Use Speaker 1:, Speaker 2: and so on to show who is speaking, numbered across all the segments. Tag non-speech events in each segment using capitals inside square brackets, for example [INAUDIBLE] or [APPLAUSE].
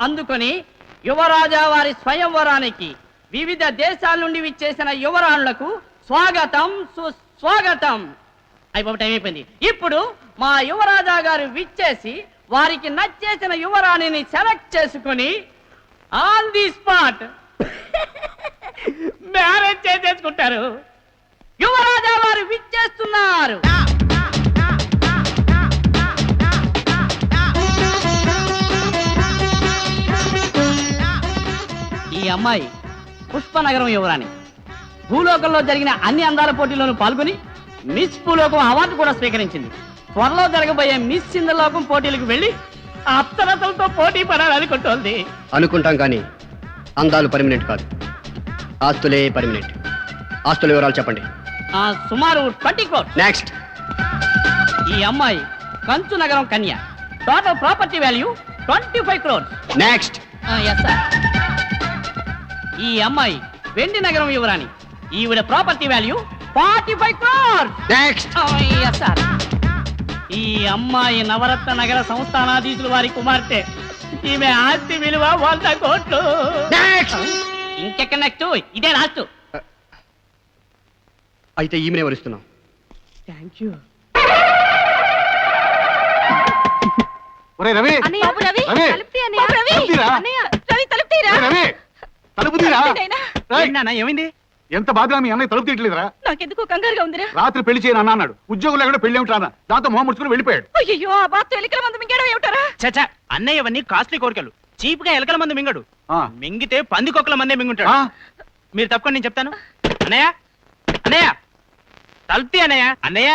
Speaker 1: అందుకొని యువరాజా వారి స్వయంవరానికి వివిధ దేశాల నుండి విచ్చేసిన యువరాణులకు స్వాగతం సుస్వాగతం. అయిపోయి టైం అయిపోయింది ఇప్పుడు మా యువరాజా గారు విచ్చేసి వారికి నచ్చేసిన యువరాణిని సెలెక్ట్ చేసుకుని ఆన్ ది స్పాట్. [LAUGHS] మ్యారేజ్ అమ్మాయి పుష్పనగరం యువరాణి. భూలోకంలో జరిగిన అన్ని అందాల పోటీల్లోనూ పాల్గొని మిస్ భూలోకం అవార్డు కూడా స్వీకరించింది. త్వరలో జరగబోయే మిస్ సింధలోకం పోటీలకు వెళ్ళి అప్సరసలతో పోటీ పడాలనుకుంటోంది
Speaker 2: అనుకుంటాం కానీ అందాలు పర్మనెంట్ కాదు. ఆస్తులే పర్మనెంట్ ఆస్తుల వివరాలు చెప్పండి.
Speaker 1: ఆ, సుమారు ట్వంటీ క్రోర్.
Speaker 2: నెక్స్ట్
Speaker 1: ఈ అమ్మాయి కంచు నగరం కన్య. Total property value twenty five crores
Speaker 2: next
Speaker 1: yes sir ఈ అమ్మాయి వెండి నగరం యువరాణి. ఈవిడ property value forty five
Speaker 2: next
Speaker 1: sir. ఈ అమ్మాయి నవరత్న నగర సంస్థానాధీశులు వారి కుమార్తె. ఈమె ఆస్తి విలువ వంద కోట్లు.
Speaker 2: నెక్స్ట్
Speaker 1: ఇంకెక్కడ నెక్స్ట్ ఇదే లాస్ట్
Speaker 2: అయితే ఈమెనే వరుస్తున్నాం
Speaker 1: థ్యాంక్ యూ
Speaker 3: ఒరే రవి.
Speaker 4: రవి,
Speaker 3: రవి. రవి,
Speaker 4: రవి, రవి, తలుపు తీరా.
Speaker 1: ఏమైంది?
Speaker 3: ఎంత బాధ మీ అన్నయ్య తలుపు తీయట్లేదురా.
Speaker 4: నాకెందుకో కంగారుగా ఉందిరా.
Speaker 3: రాత్రి పెళ్ళి చేయను అన్న అన్నాడు. ఉద్యోగులు ఎక్కడ పెళ్ళి ఏమిటి అన్న దాంతో మొహం ముడుచుకుని వెళ్ళిపోయాడు.
Speaker 4: అయ్యో ఆ బాత్ ఎలికల మంది మింగడం ఏమిటారా?
Speaker 5: చచ్చా అన్నయ్య అవన్నీ కాస్ట్లీ కోరికలు. చీప్గా ఎలకల మంది మింగడు.
Speaker 3: ఆ.
Speaker 5: మింగితే పందికొక్కల మందే మింగుంటాడు.
Speaker 3: ఆ?
Speaker 5: మీరు తప్పకుండా నేను చెప్తాను. అన్నయ్య అన్నయ్య తలుపుతి అన్నయ్య. అన్నయ్య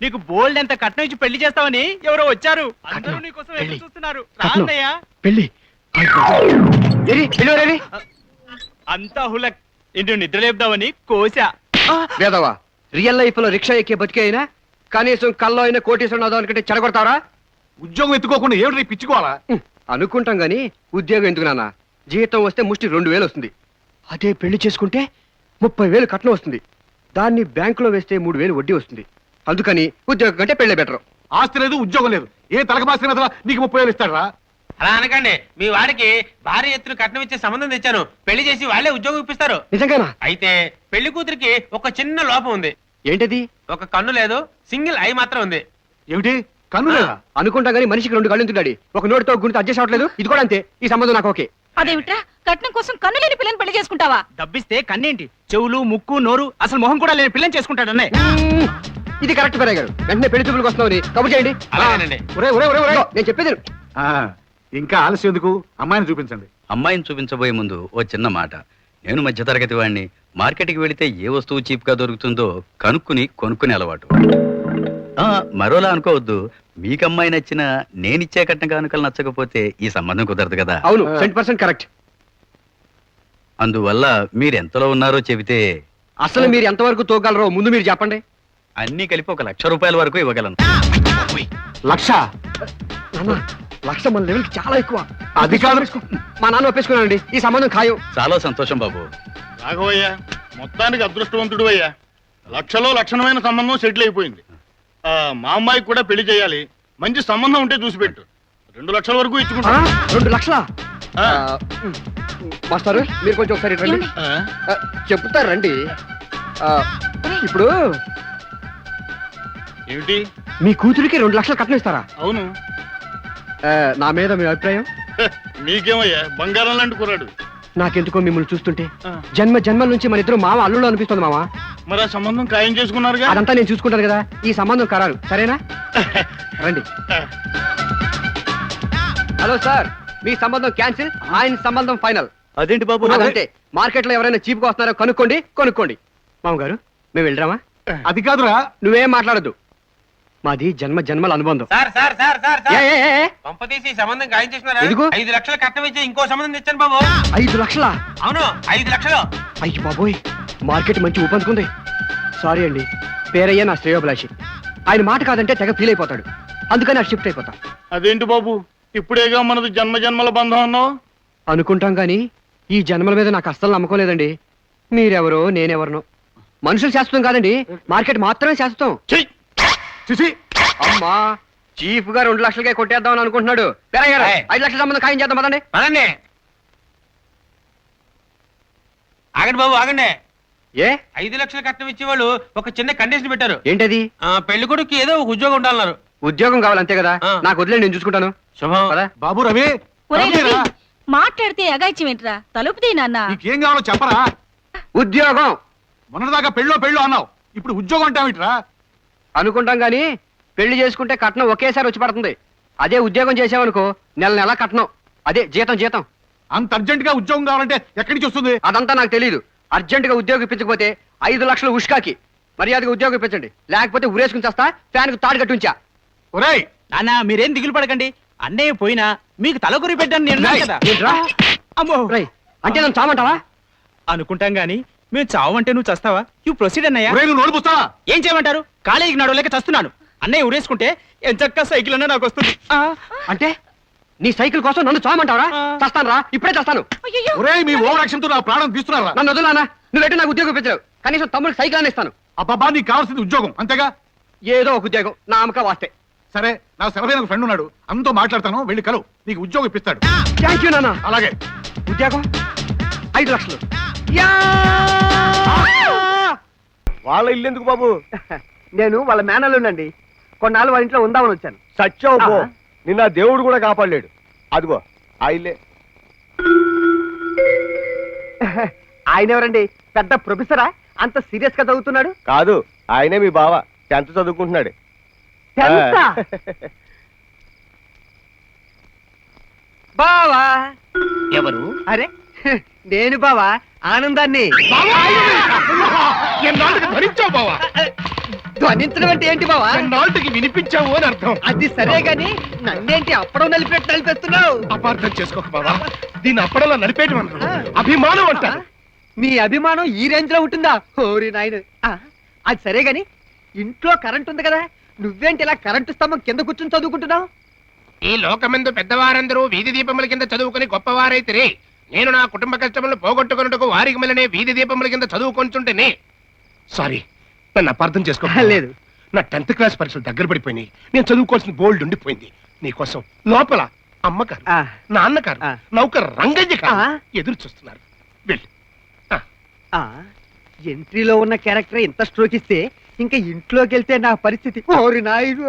Speaker 5: నీకు బోల్డ్ ఎంత కట్నం ఇచ్చి పెళ్ళి చేస్తావని ఎవరో వచ్చారు. అందరూ
Speaker 2: కట్నం,
Speaker 5: నీకోసం
Speaker 2: పెళ్ళి,
Speaker 5: ఎదురు చూస్తున్నారు. రా
Speaker 2: కట్నం.
Speaker 5: అన్నయ్య.
Speaker 2: పెళ్ళి ఏరి
Speaker 5: అంతా హులక్. ఇంటి నిద్ర లేపుదామని కోసా
Speaker 2: వేదవా రియల్ లైఫ్లో రిక్షా ఎక్కే బతికే అయినా కనీసం కల్లో అయినా కోటేశ్వరం అనుకుంటే చెడగొడతావరా?
Speaker 3: ఉద్యోగం ఎత్తుకోకుండా ఏమిటి రేపు పిచ్చుకోవాలా?
Speaker 2: అనుకుంటాం గాని ఉద్యోగం ఎందుకు నాన్న? జీతం వస్తే ముష్టి రెండు వేలు వస్తుంది. అదే పెళ్ళి చేసుకుంటే ముప్పై వేలు కట్నం వస్తుంది. దాన్ని బ్యాంకులో వేస్తే మూడు వేలు వడ్డీ వస్తుంది. అందుకని ఉద్యోగం కంటే పెళ్ళే బెటర్.
Speaker 3: ఆస్తి లేదు ఉద్యోగం లేదు. ఏ మీద నీకు ముప్పై వేలు ఇస్తాడరా?
Speaker 6: అలా అనకండి. మీ వాడికి భారీ ఎత్తున కట్నం ఇచ్చే సంబంధం తెచ్చాను. పెళ్ళి చేసి వాళ్ళే ఉద్యోగం ఇప్పిస్తారు.
Speaker 2: నిజంగానా?
Speaker 6: అయితే పెళ్ళి కూతురికి ఒక చిన్న లోపం ఉంది.
Speaker 2: ఏంటది?
Speaker 6: ఒక కన్ను లేదు సింగిల్ ఐ మాత్రం ఉంది.
Speaker 3: ఏమిటి? కన్ను లేదా?
Speaker 2: అనుకుంటాం కానీ మనిషికి రెండు కళ్ళు డాడీ ఒక నోటితో గుంట అడ్జస్ట్ అవ్వట్లేదు? ఇది కూడా అంతే. ఈ సంబంధం నాకు ఓకే.
Speaker 4: అదేమిట్రా? కట్నం కోసం కన్ను లేని పిల్లని పెళ్ళి చేసుకుంటావా?
Speaker 5: డబ్బిస్తే కన్నేంటి? చెవులు ముక్కు నోరు అసలు మొహం కూడా లేని పిల్లని చేసుకుంటాడు అన్నయ్య
Speaker 2: మ్మ్. ఇది కరెక్ట్ పెరగారు గారు. వెంటనే పెళ్ళి చూపులకు వస్తున్నామని కబుర్ చేయండి.
Speaker 6: అలాగేనండి
Speaker 3: ఒరే ఒరే ఒరే ఒరే
Speaker 2: ఇదిగో, నేను చెప్పేది
Speaker 3: ఇంకా ఆలస్యం ఎందుకు? అమ్మాయిని చూపించండి.
Speaker 7: అమ్మాయిని చూపించబోయే ముందు ఓ చిన్న మాట. నేను మధ్యతరగతి వాడిని. మార్కెట్కి వెళితే ఏ వస్తువు చీప్గా దొరుకుతుందో కనుక్కుని కొనుక్కునే అలవాటు. ఆ, మరోలా అనుకోవద్దు. మీకు అమ్మాయి నచ్చిన నేనిచ్చే కట్న కానుకలు నచ్చకపోతే ఈ సంబంధం కుదరదు కదా.
Speaker 2: అవును సెంట్ పర్సెంట్ కరెక్ట్.
Speaker 7: అందువల్ల మీరు ఎంతలో ఉన్నారో చెబితే
Speaker 2: అసలు మీరు ఎంతవరకు తోగలరో ముందు మీరు చెప్పండి.
Speaker 7: అన్నీ కలిపి ఒక లక్ష రూపాయల వరకు ఇవ్వగలను.
Speaker 3: లక్ష?
Speaker 2: నాన్న లక్ష మన లెవెల్కి చాలా ఎక్కువ.
Speaker 3: అది కాదు.
Speaker 2: మా నాన్న ఒప్పేసుకున్నానండి ఈ సంబంధం ఖాయం.
Speaker 7: చాలా సంతోషం బాబు.
Speaker 8: రాఘవయ్య మొత్తానికి అదృష్టవంతుడు అయ్యా లక్షలో లక్షణమైన సంబంధం సెటిల్ అయిపోయింది. ఆ, మా అమ్మాయికి కూడా పెళ్ళి చేయాలి. మంచి సంబంధం ఉంటే చూసి పెట్టు. రెండు లక్షల వరకు ఇచ్చుకుంటా.
Speaker 2: రెండు లక్షల?
Speaker 8: ఆ.
Speaker 2: మాస్టారు మీరు కొంచెం ఒకసారి రండి. చెప్తారు రండి. ఇప్పుడు
Speaker 8: ఏమిటి?
Speaker 2: మీ కూతురికి రెండు లక్షలు కట్నం ఇస్తారా?
Speaker 8: అవును.
Speaker 2: ఆ, నా మీద మీ అభిప్రాయం? [LAUGHS]
Speaker 8: నీకేమయ్యా? బంగారం లాంటి కుర్రాడు
Speaker 2: నాకెందుకో మిమ్మల్ని చూస్తుంటే?
Speaker 8: ఆ.
Speaker 2: జన్మ జన్మల నుంచి మన ఇద్దరు మామ అల్లుళ్ళు అనిపిస్తుంది మామ.
Speaker 8: మరి ఆ సంబంధం ఖాయం చేసుకున్నారుగా?
Speaker 2: అదంతా నేను చూసుకుంటాను కదా. ఈ సంబంధం ఖరారు. సరేనా? [LAUGHS] రండి. హలో సార్ మీ సంబంధం క్యాన్సిల్ ఆయన సంబంధం ఫైనల్.
Speaker 7: అదేంటి బాబు?
Speaker 2: అదంతే. మార్కెట్లో ఎవరైనా చీప్గా వస్తున్నారో కనుక్కోండి కొనుక్కోండి. మామగారు మేము వెళ్ళరామా
Speaker 3: అది కాదురా
Speaker 2: నువ్వేం మాట్లాడద్దు. మాది జన్మ జన్మల అనుబంధం.
Speaker 6: సార్ సార్ సార్ సార్
Speaker 2: ఏ,
Speaker 6: సార్
Speaker 2: ఏ, ఏ, ఏ,
Speaker 6: పంపతీసి ఈ సంబంధం ఖాయం చేసినారా
Speaker 2: ఎందుకు?
Speaker 6: ఐదు లక్షల కట్నం ఇచ్చి ఇంకో సంబంధం తెచ్చాను బాబు.
Speaker 2: ఐదు లక్షలా?
Speaker 6: అవును ఐదు లక్షలు.
Speaker 2: అయ్యి బాబోయ్ మార్కెట్ మంచి ఊపందుకుంది. సారీ అండి పేరయ్య నా శ్రేయోభిలాషి. ఆయన మాట కాదంటే తెగ ఫీల్ అయిపోతాడు. అందుకని ఆ షిఫ్ట్ అయిపోతా.
Speaker 8: అదేంటి బాబు? ఇప్పుడేగా మనది జన్మ జన్మల బంధం అన్నావు?
Speaker 2: అనుకుంటాం కానీ ఈ జన్మల మీద నాకు అస్సలు నమ్మకం లేదండి. మీరెవరో నేనెవరనో. మనుషులు శాశ్వతం కాదండి మార్కెట్ మాత్రమే శాశ్వతం.
Speaker 3: చిసి
Speaker 2: అమ్మా
Speaker 9: చీఫ్గా రెండు లక్షలకే కొట్టేద్దాం అనుకుంటున్నాడు. గారు. ఐదు లక్షల సంబంధం ఖాయం చేద్దాం పదండి.
Speaker 6: పదండి. ఆగండి బాబు ఆగండి.
Speaker 9: ఏ?
Speaker 6: ఐదు లక్షల కట్నం ఇచ్చేవాళ్ళు ఒక చిన్న కండిషన్ పెట్టారు.
Speaker 9: ఏంటది?
Speaker 6: ఆ, పెళ్ళి కొడుకు ఏదో ఒక ఉద్యోగం ఉండాలన్నారు.
Speaker 9: ఉద్యోగం కావాలి అంతే కదా. నాకు వదిలేండి నేను చూసుకుంటాను.
Speaker 6: శుభం.
Speaker 3: బాబు రవి
Speaker 4: మాట్లాడితే అగాయిత్యం ఏంట్రా? తలుపు తీ నాన్న.
Speaker 3: నీకేం కావాలో చెప్పరా.
Speaker 9: ఉద్యోగం.
Speaker 3: మొన్నటిదాకా పెళ్ళో పెళ్ళో అన్నావు. ఇప్పుడు ఉద్యోగం అంటావిట్రా
Speaker 9: అనుకుంటాం గాని పెళ్ళి చేసుకుంటే కట్నం ఒకేసారి వచ్చి పడుతుంది. అదే ఉద్యోగం చేసామనుకో నెల నెల కట్నం. అదే జీతం జీతం.
Speaker 3: అంత అర్జెంట్గా ఉద్యోగం కావాలంటే ఎక్కడి నుంచి వస్తుంది?
Speaker 9: అదంతా నాకు తెలియదు అర్జెంట్గా ఉద్యోగం ఇప్పించకపోతే ఐదు లక్షలు ఉష్కాకి. మర్యాదగా ఉద్యోగం ఇప్పించండి. లేకపోతే ఉరేసుకుని చేస్తా ఫ్యాన్కు తాడు కట్టుంచా
Speaker 3: ఒరేయ్!
Speaker 10: నాన్న మీరేం దిగులు పడకండి. అన్నయ్య పోయినా మీకు తలకొరి పెట్టాను నేను కదా.
Speaker 9: ఏంట్రా?
Speaker 10: అమ్మో!
Speaker 9: అంటే నన్ను చామంటావా?
Speaker 10: అనుకుంటాం గాని మేము చావంటే నువ్వు చస్తావా? యూ ప్రొసీడ్ అన్నయ్య. ఏం చేయమంటారు? కాలేజీకి నడవలేక చస్తున్నాను. అన్నయ్య ఉరేసుకుంటే ఎంచక్క సైకిల్ అన్నా నాకు వస్తుంది. ఆ,
Speaker 9: అంటే నీ సైకిల్ కోసం నన్ను చామంటావరా
Speaker 10: ఆ.
Speaker 9: చస్తాను రా ఇప్పుడే చస్తాను.
Speaker 3: మీ ఓవర్ యాక్షన్తో నా ప్రాణం తీస్తున్నారా
Speaker 9: నన్ను వదులానా నువ్వెట్టి నాకు ఉద్యోగం ఇప్పించలేవు. కనీసం తమ్ముడు సైకిల్ అని ఇస్తాను.
Speaker 3: అబ్బాబా నీకు కావాల్సింది ఉద్యోగం అంతేగా?
Speaker 9: ఏదో ఒక ఉద్యోగం నా అమ్మక వాస్తే.
Speaker 3: సరే నా సెలవైన ఒక ఫ్రెండ్ ఉన్నాడు. అంతో మాట్లాడతాను వెళ్ళి కలు. నీకు ఉద్యోగం ఇప్పిస్తాడు.
Speaker 9: థ్యాంక్ యూ నాన్న.
Speaker 3: అలాగే.
Speaker 9: ఉద్యోగం? ఐదు లక్షలు.
Speaker 11: వాళ్ళ ఇల్లు ఎందుకు బాబు?
Speaker 9: నేను వాళ్ళ మేనల్లుండండి. కొన్నాళ్ళు వాళ్ళ ఇంట్లో ఉందామని వచ్చాను.
Speaker 11: సచ్చావు పో. నిన్న దేవుడు కూడా కాపాడలేడు. అదిగో ఆ ఇల్లే.
Speaker 9: ఆయన ఎవరండి? పెద్ద ప్రొఫెసరా? అంత సీరియస్గా చదువుతున్నాడు?
Speaker 11: కాదు ఆయనే మీ బావ. టెన్త్ చదువుకుంటున్నాడు.
Speaker 9: బావా?
Speaker 10: ఎవరు?
Speaker 9: అరే నేను బావా? ఆనందాన్ని.
Speaker 8: భరించావు బావా?
Speaker 9: ధ్వనించడం అంటే ఏంటి బావా?
Speaker 8: ఎన్నాళ్ళకి వినిపించావు అని అర్థం.
Speaker 9: అది సరే గాని నన్నేంటి అప్పడం నలిపెట్టి నలిపేస్తున్నావు?
Speaker 8: అపార్థం చేసుకోక బావా. దీన్ని అప్పడలా నడిపేయటం అంటారు అభిమానం అంటారు.
Speaker 9: నీ అభిమానం ఈ రేంజ్లో ఉంటుందా? ఓరి నాయన. అది సరే గాని ఇంట్లో కరెంట్ ఉంది కదా నువ్వేంటి ఇలా కరెంటు స్తంభం కింద కూర్చుని చదువుకుంటున్నావు?
Speaker 6: ఈ లోకమందు పెద్దవారందరూ వీధి దీపముల కింద చదువుకుని గొప్పవారైతిరి. నేను నా కుటుంబ కష్టములు పోగొట్టుకున్నట్టుకు వారికి మళ్ళీ వీధి దీపముల కింద చదువుకొంచుంటేనే.
Speaker 8: సారీ నన్ను అపార్థం చేసుకో [LAUGHS]
Speaker 9: లేదు.
Speaker 8: నా టెన్త్ క్లాస్ పరీక్షలు దగ్గర పడిపోయినాయి. నేను చదువుకోవాల్సిన బోల్డ్ ఉండిపోయింది. నీకోసం లోపల అమ్మగారు
Speaker 9: ఆ.
Speaker 8: నాన్నగారు. నౌకర్ రంగయ్య. ఎదురు చూస్తున్నారు. వెళ్ళి.
Speaker 9: ఎంట్రీలో ఉన్న క్యారెక్టర్ ఇంత స్ట్రోక్ ఇస్తే ఇంకా ఇంట్లోకి వెళ్తే నా పరిస్థితి ఓరి నాయుడు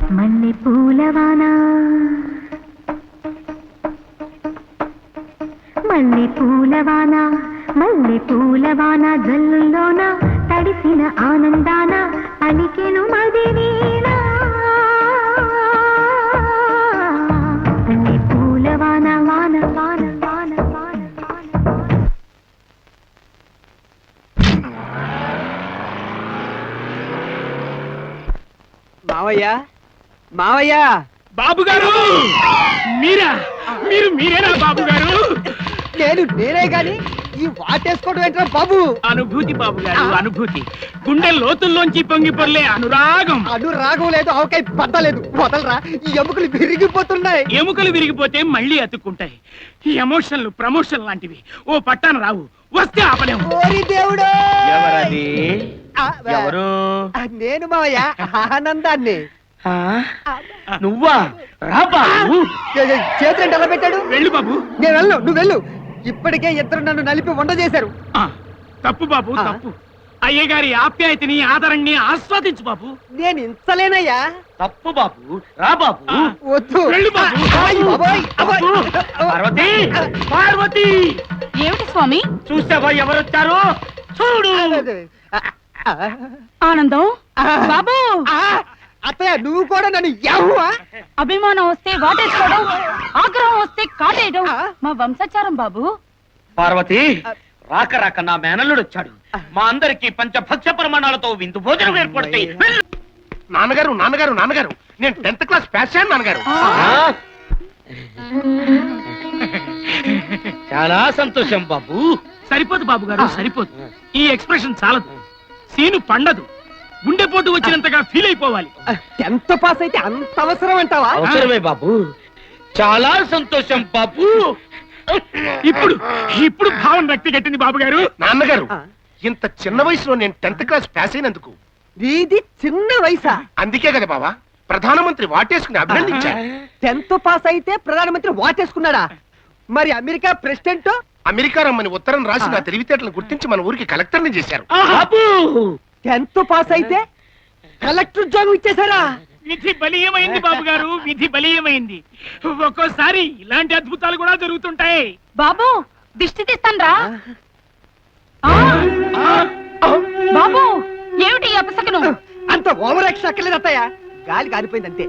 Speaker 7: మల్లె పూలవానా మల్లె పూలవానా మల్లె పూలవానా జల్లుల్లోన తడిసిన ఆనందాన పలికెను మదివీణ మల్లె పూలవాన వాన వాన వాన వాన
Speaker 9: మావయ్య!
Speaker 10: బాబు గారు మీరా? మీరు మీరేనా బాబు గారు
Speaker 9: నేను నేనే గాని ఈ వాటేసుకోవడం ఏంట్రా బాబు?
Speaker 10: అనుభూతి బాబు గారు అనుభూతి. గుండె లోతుల్లోంచి పొంగి పొర్లే అనురాగం.
Speaker 9: అడు రాగం లేదు ఆవకాయ పట్టలేదు వదలరా ఈ ఎముకలు విరిగిపోతున్నాయి.
Speaker 10: ఎముకలు విరిగిపోతే మళ్ళీ అతుక్కుంటాయి. ఈ ఎమోషన్లు ప్రమోషన్ లాంటివి. ఓ పట్టాన రావు వస్తే ఆపలేము.
Speaker 9: ఓరి దేవుడు!
Speaker 6: ఎవరది? ఎవరు?
Speaker 9: నేను మావయ్య ఆనందాన్ని.
Speaker 10: నువ్వా? రా బాబు
Speaker 9: చేతులు ఎలా పెట్టాడు?
Speaker 10: వెళ్ళు బాబు.
Speaker 9: నేను వెళ్ళు నువ్వు వెళ్ళు. ఇప్పటికే ఇద్దరు నన్ను నలిపి వండ చేశారు.
Speaker 10: తప్పు బాబు. తప్పు. అయ్యగారి ఆప్యాయతని ఆదరణని ఆస్వాదించు బాబు.
Speaker 9: నేను ఇంచలేనయ్యా.
Speaker 10: తప్పు బాబు రా బాబు.
Speaker 9: వద్దు.
Speaker 10: వెళ్ళు బాబు.
Speaker 9: ఆయ్ బాబోయ్, అబ్బోయ్.
Speaker 10: పార్వతి పార్వతి.
Speaker 4: ఏమిటి స్వామి?
Speaker 10: చూసావా ఎవరొచ్చారు? చూడు.
Speaker 4: ఆనందం? బాబు.
Speaker 9: అత్తయ్య నువ్వు కూడా నన్ను యవ్వా
Speaker 4: అభిమానం వస్తే వాటేసుకోవడం ఆగ్రహం వస్తే కాటేయడం మా వంశాచారం బాబు.
Speaker 10: పార్వతి రాక రాక నా మేనల్లుడు వచ్చాడు. మా అందరికి పంచభక్ష ప్రమాణాలతో విందు భోజనం ఏర్పడతాయి.
Speaker 8: నాన్నగారు నాన్నగారు నాన్నగారు. నేను టెన్త్ క్లాస్ పాస్ అయ్యాను నాన్నగారు.
Speaker 10: చాలా సంతోషం బాబు. సరిపోదు బాబు గారు సరిపోదు. ఈ ఎక్స్ప్రెషన్ చాలదు. సీను పండదు. గుండెపోటు వచ్చినంతగా ఫీల్ అయిపోవాలి.
Speaker 9: ఎంత పాస్ అయితే అంత అవసరం అంటావా?
Speaker 10: అవసరమే బాబు. చాలా సంతోషం బాబు. ఇప్పుడు ఇప్పుడు భావన రక్తి కట్టింది బాబు గారు
Speaker 8: నాన్నగారు ఇంత చిన్న వయసులో నేను టెన్త్ క్లాస్ పాస్ అయినందుకు.
Speaker 9: ఇది చిన్న వయసా?
Speaker 8: అందుకే కదా బావా ప్రధానమంత్రి వాటేసుకుని అభినందించారు.
Speaker 9: టెన్త్ పాస్ అయితే ప్రధానమంత్రి వాటేసుకున్నాడా? మరి అమెరికా ప్రెసిడెంట్?
Speaker 8: అమెరికా రమ్మని ఉత్తరం రాసి నా తెలివితేటలను గుర్తించి మన ఊరికి కలెక్టర్ని చేశారు.
Speaker 9: టెన్త్ పాస్ అయితే కలెక్టర్ ఉద్యోగం ఇచ్చేసారా
Speaker 10: విధి బలీయమైంది బాబు గారు విధి బలీయమైంది. ఒక్కోసారి ఇలాంటి అద్భుతాలు కూడా జరుగుతుంటాయి.
Speaker 4: బాబు దిష్టి తీస్తాన్రా. బాబు ఏమిటి ఈ అపశకునం?
Speaker 9: అంత ఓవర్ యాక్షన్ అక్కర్లేదు అత్తయ్య. గాలి కాలిపోయింది అంతే